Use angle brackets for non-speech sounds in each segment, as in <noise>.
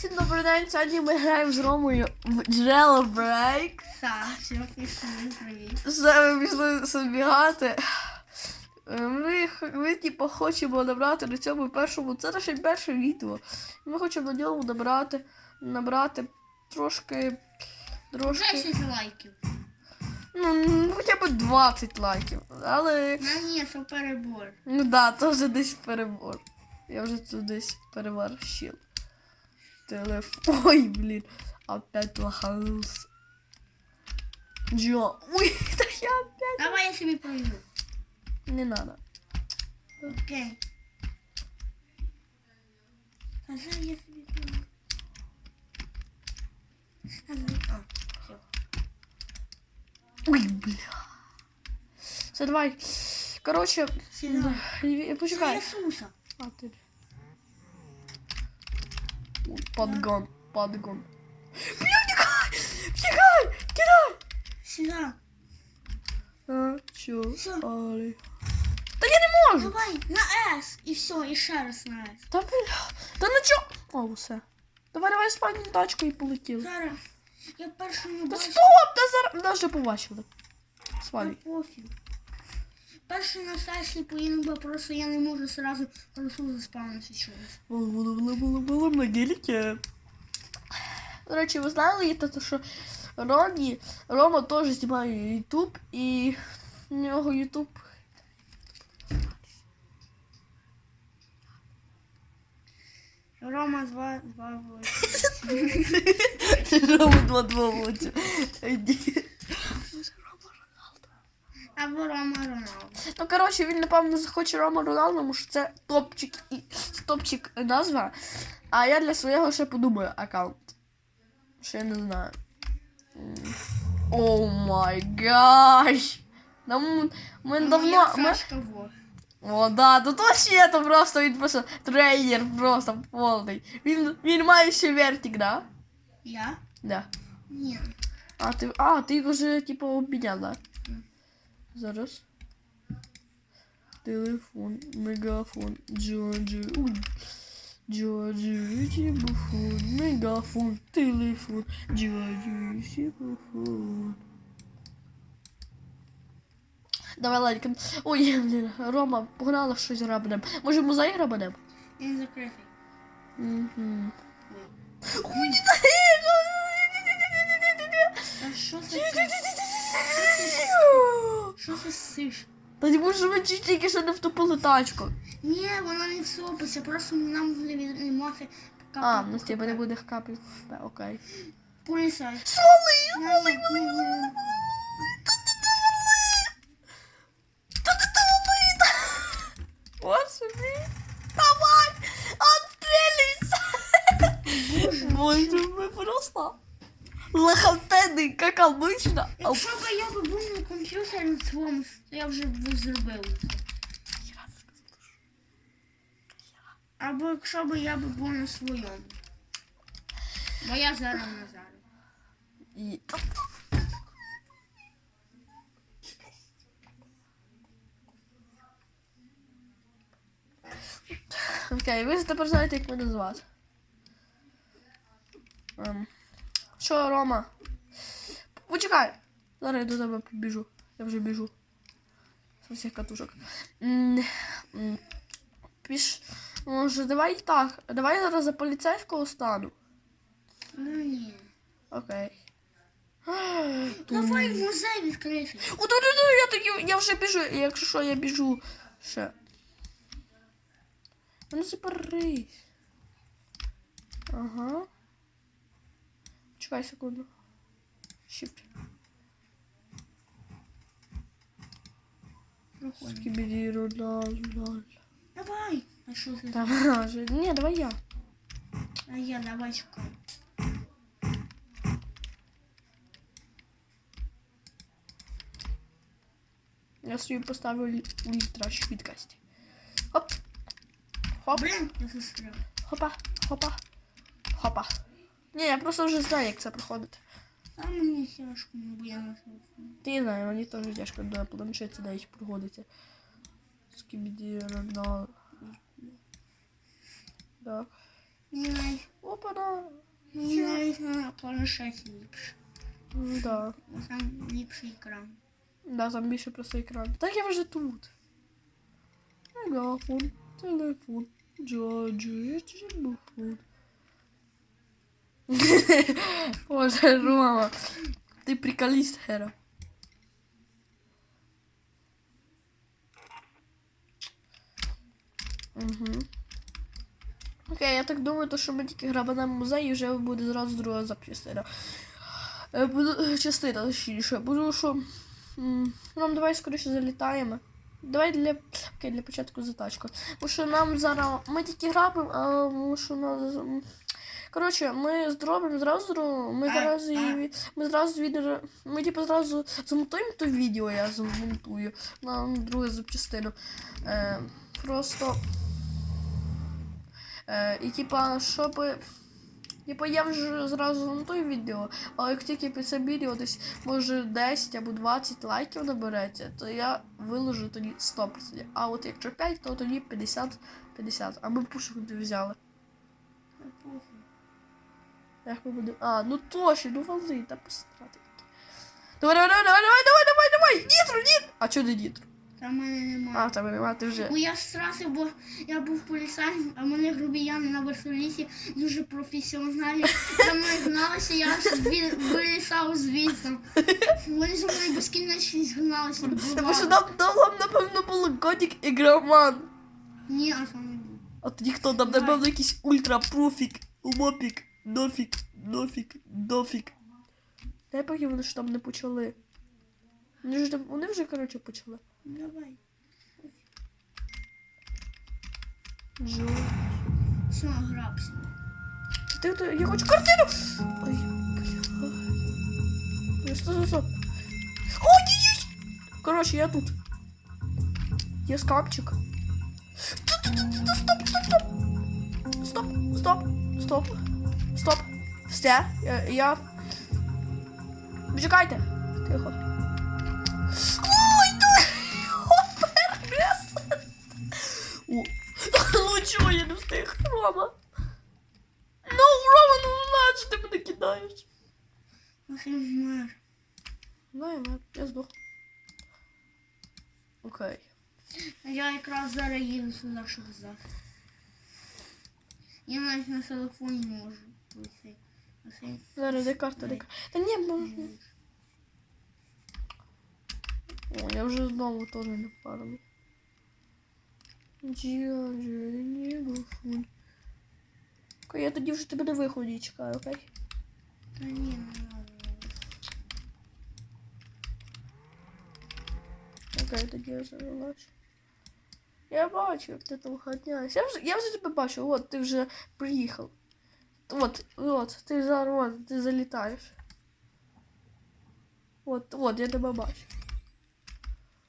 Всім добрий день. Сьогодні ми граємо з Ромою в Jailbreak. Так, пішли, привіт. Все, ми пішли собігати. Е, Ми, ми типу, хочемо набрати на цьому першому. Це наше перше відео. Ми хочемо на ньому набрати, набрати трошки. Трошки. 10 лайків. Ну, хоча б 20 лайків. Але. Ну ні, це перебор. Ну да, це вже десь перебор. Я вже тут десь переборщив. Телефон. Ой, <laughs> блін. Опять лоханулся. Джо. Ой, <laughs> та я опять. Давай я собі пройду. Не надо. Окей. Казай, я собі пройду. Давай. А, все. Ой, бля. Все, давай. Короче, Сюди. Льві- Це почекай. Ісуса. А, ти. Ой, Подгон, подгон. Бля, тікай! Тікай! Кидай! Сюди. А, чо? Що? Али. Та я не можу! Давай, на С. І все, і ще раз на С. Та бля. Та ну чо? О, все. Давай, давай спальню тачку і полетіли. Зараз. Я першому Та бачу. стоп! Та зараз. Нас вже побачили. Та Свалюй. пофіг. Перший на сесії поїду, бо просто я не можу сразу хорошо заспавнитися чогось. Було на геліки. До речі, ви знали, то, що Ромі, Рома теж знімає Ютуб і в нього Ютуб. Рома 2, 2 <laughs> Рома 228. Або Рома Роналдо. Ну, коротше, він, напевно, захоче Рома Роналду, тому що це топчик і топчик назва. А я для свого ще подумаю аккаунт. Ще не знаю. О май гаш! Нам ми давно. Ми... О, да, тут вообще то просто він просто трейнер просто повний. Він, він має ще вертик, да? Я? Да. Ні. А, ти, а, ти його вже, типу, обміняв, да? Зараз. Телефон, мегафон, Джорджі. Джорджі, телефон, мегафон, телефон, Джорджі, телефон. Давай, Ладька. Ой, блін, Рома, погнала щось грабанем. Може, музей грабанем? Він закритий. Угу. Ой. А що це? Що це сиш? Та що ми чуть тільки що не втопили тачку. Ні, вона не всопиться, просто нам буде віднімати А, ну з тебе не буде капель. Окей. Полісай. Соли! Ти талановита! Господи! Давай! Отстрелись! Боже, ми просто лохотений, як обычно. Б я б був на комп'ютері своєму, то я вже зробив це. Або якщо б я був на своєму. Бо я зараз не зараз. Окей, ви тепер знаєте, як мене звати. Ем. Що, Рома? Почекай. Зараз я до тебе побіжу. Я вже біжу. З усіх катушок. М, м, Піш. Може, давай так. Давай я зараз за поліцейського стану. Ну ні. Окей. Давай музей відкритий. О, да, да, да, я тоді, я вже біжу, якщо що, я біжу ще. Ну запарись. Ага. Чекай секунду. Shift. Проходь. Скибиди, рудал, Давай. А що це? Давай, же- не, давай я. А я давай чекай. Я собі поставлю лі- ультра швидкость. Хоп. Хоп. Блін, я застряв. Хопа. Хопа. Хопа. Ні, я просто вже знаю, як це проходить. А мені тяжко, ну, бо я на телефоні. Ти не знаю, мені теж тяжко на планшеті навіть проходиться. Скібіді, рагнал. Так. Мені навіть, Опа-на. мені навіть на планшеті ліпше. Ну, Да. Там ліпший екран. Да, там більше просто екран. Так я вже тут. Мегафон, телефон, джаджи, джибуфон. <laughs> Боже, Рома, ти приколіст, Хера. Угу. Окей, я так думаю, то, що ми тільки грабанемо музей і вже буде зразу друга запчастина. Е, буду- Частина, точніше. Буду, що. Нам давай скоріше залітаємо. Давай для. Окей, для початку за тачку. Бо що нам зараз. Ми тільки грабимо, а що нас. Коротше, ми зробимо зразу. Ми зразу її. Ми зразу відео. Ми типу зразу замонтуємо то відео, я замонтую на другу запчастину. Е, просто. Е, і типа, щоб. Типа я вже зразу замонтую відео, але як тільки під це відео десь може 10 або 20 лайків набереться, то я виложу тоді 100%. А от якщо 5, то тоді 50-50. А ми пушок не взяли. Як ми будемо. А, ну точно, ну вали, та пострати. Давай, давай, давай, давай, давай, давай, давай! Нітро, нітро! А чого не нітро? Там мене немає. А, там нема, ти вже. Бо я страси, бо я був полісаєм, а мене грубіяни на вертоліті дуже професіональні. За мною гналися, я аж зві- вилісав звідси. Вони за мною безкінечність гналися. Тому що нам нам, напевно було Годік і Громан. Ні, а там не був. А тоді хто там, напевно, якийсь ультрапрофік, умопік, дофік, дофік, дофік. Дай поки вони ж там не почали. Вони ж там, вони вже, коротше, почали. Давай. Джо. Все, грабся. Ти, ти, я хочу картину! Ой, бля. Ой, Стоп, стоп, стоп. Ой, дідюсь! Коротше, я тут. Є скапчик. Ту-ту-ту-ту, Стоп, стоп, стоп. Стоп, стоп, стоп, стоп. Все, я... я... Чекайте. Тихо. Ой, ти! О, ну чого я не встиг, Рома? Ну, Рома, ну наче ти мене кидаєш. Ах, я вмер. Ну, я, я здох. Окей. Я якраз зараз їду сюди, щоб здати. Я навіть на телефоні можу. Оцей. Оцей. Зараз де карта, де карта. Та ні, можна. О, я вже знову теж не впаданий. Окей, я тоді вже тебе на виході чекаю, окей? Та ні, не треба. Окей, тоді я вже бачу. Я бачу, як ти там ходняєшся. Я вже, я вже тебе бачу, от ти вже приїхав. От, от, ти зараз, от, ти залітаєш. От, от, я тебе бачу.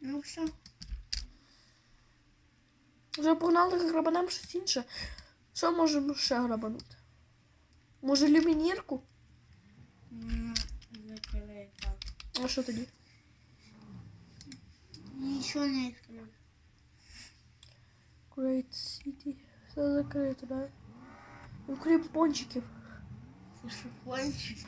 Ну все. Вже погнали грабанем щось інше. Що можемо ще грабанути? Може люмінірку? Вона закриє так. А що тоді? Нічого не відкрив. Great City. Все закрито, да? Окрім пончиків. Це що пончики?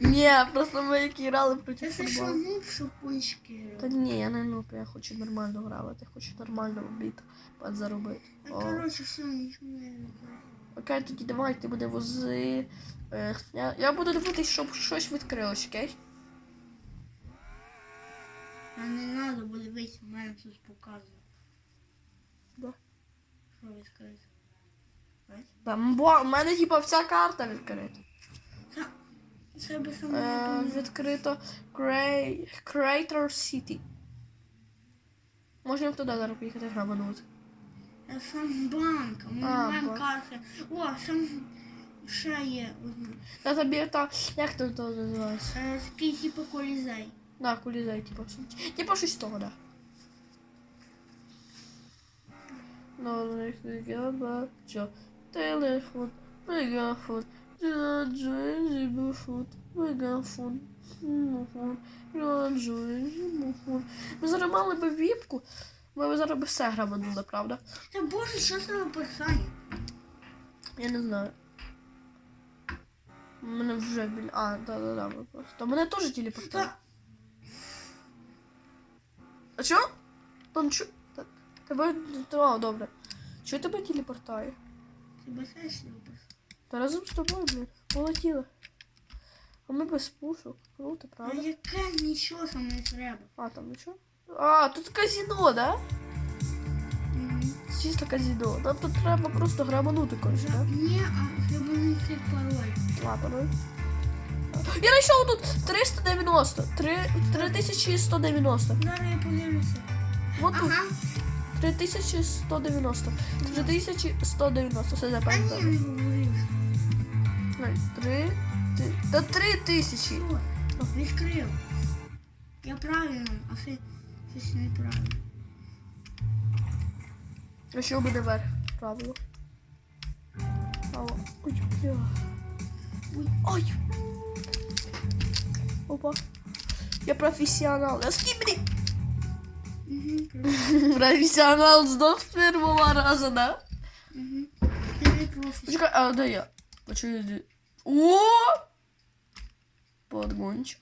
<laughs> Ні, просто ми грали проти Це що футболу. ну, що пончики? Та ні, я не нуп, я хочу нормально грати, я хочу нормально біт підзаробити. Ну, коротше, все, нічого не відкрив. Окей, тоді давай, ти буде вози. Я, я буду дивитись, щоб щось відкрилось, окей? А не треба, бо дивись, мене тут показує. Да. Що відкрити? Там, бо в мене типа вся карта відкрита. Та, Це би саме Е, відкрито Cray... Crater City. Можна туди зараз поїхати грабанути. Е, Сам банк, ми не А, маємо банк. карти. О, сам ще є одна. Та тобі та. Як то, то називається? Е, Такий типу колізей. Да, кулізей, типа. щось- Типа щось того, да. Ну, я бачу. Телефон, мегафон, джиджибуфон, мегафон, мегафон, джиджибуфон. Ми зараз мали би віпку, ми зараз би все грабанули, правда? Та боже, що це написання? Я не знаю. Мене вже біля. А, да-да-да, ми просто. Мене теж телепортує. А чо? Там чо? Тебе. О, добре. Чого тебе телепортує? Ти бачиш, любиш? Та разом з тобою, блін. Полетіли. А ми без пушок. Круто, А правда? яке нічого там не треба. А, там нічого? А, тут казино, да? Чисто казино. Нам тут треба просто грабанути коротше, да? Ні, а треба знайти пароль. Лапаною. Я знайшов тут 390. Три- 3190. Зараз я подивлюся. Вот тут. Ага. 3190. 3190. Все говорив. Три. Та три тисячі. Що? Відкрив. Я правильно, а ти щось неправильно. А що буде верх? Правило. Алло. Ой, бля. Ой. Ой. Опа. Я професіонал. Я скибри. Професіонал здох з першого разу, да? Не. Почекай, а де я? Почему я О! Подгончик.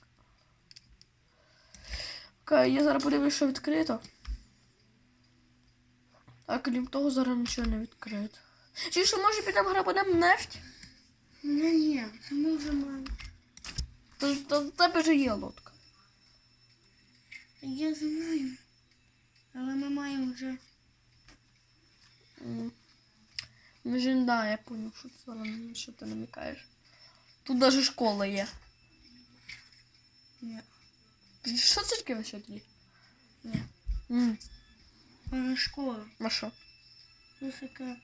Окей, я зараз подивлюсь, що відкрито. А крім того, зараз нічого не відкрито. Чи що може підемо грабанем нефть? Ні, ні, це ми вже маємо. То, то в тебе ж є лодка. Я знаю. Але ми маємо вже. М. Ну, да, я понял, що це зараз, що ти намікаєш. Тут даже школа є. Ні. Що це таке ще тоді? Ні. М, А не школа. А що? М,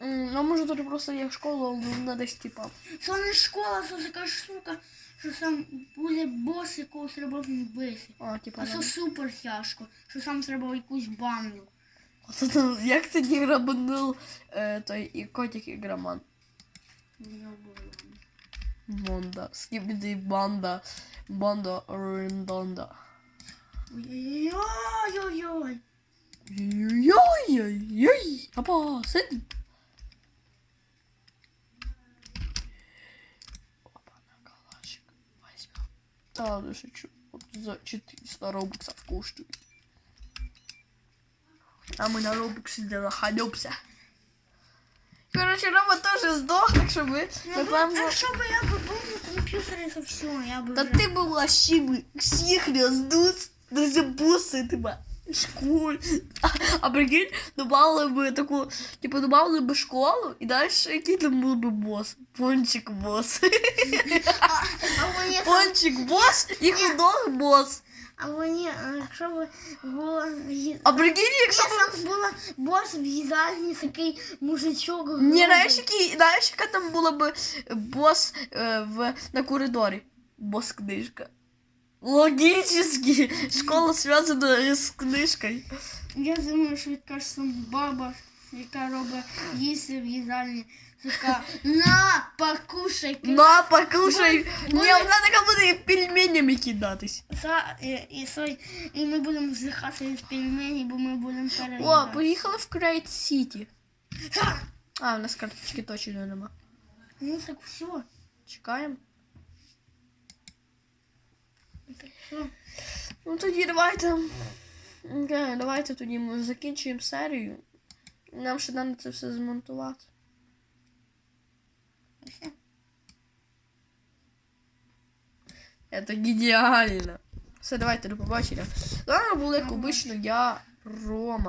Ну, може тут просто є школа, вона десь типа. Це не школа, це така штука, що там буде бос, якого треба вбити. А, типа. А це супер тяжко, що там треба якусь банду. От це, як тоді грабанув е, той і котик ігроман. Я була. Монда. Скібіді банда. Банда Рендонда. Ой-ой-ой. Йой-йой-йой. Папа, сидь. Опа, на калашик. Возьмем. Та лише за 400 робоксов коштует. А мы на робоксі не находимся. Короче, Рома тоже сдох, так что мы, напевно... А що би я би був на комп'ютері, то все, я би Та вже- ти була всех всіх роздуть, боссы ты тебе. Школь. А, а прикинь, добавили би таку, типу, добавили би школу, і далі який там був би бос? Пончик бос. А, або ні, Пончик бос і худок бос. або ні, а якщо б було... А прикинь, якщо б... була бос в їдальні, такий мужичок. Ні, знаєш, який, знаєш, яка там була б бос е, в, на коридорі? Бос книжка. Логически. Школа зв'язана з книжкою. Я думаю, що відкаже там баба, яка робить їсти в їдальні. Така, на, покушай. На, покушай. Бо- Ні, вона така буде пельменями кидатись. Та, і, і, сой- і ми будемо здихати від пельмені, бо ми будемо О, переїдати. поїхали в Крейт Сіті. Та, А, у нас карточки точно нема. Ну так все. Чекаємо. Ну тоді давайте. Давайте тоді ми закінчуємо серію. Нам ще треба це все змонтувати. Це геніально. Все, давайте до побачення. З були, як обично, я, Рома.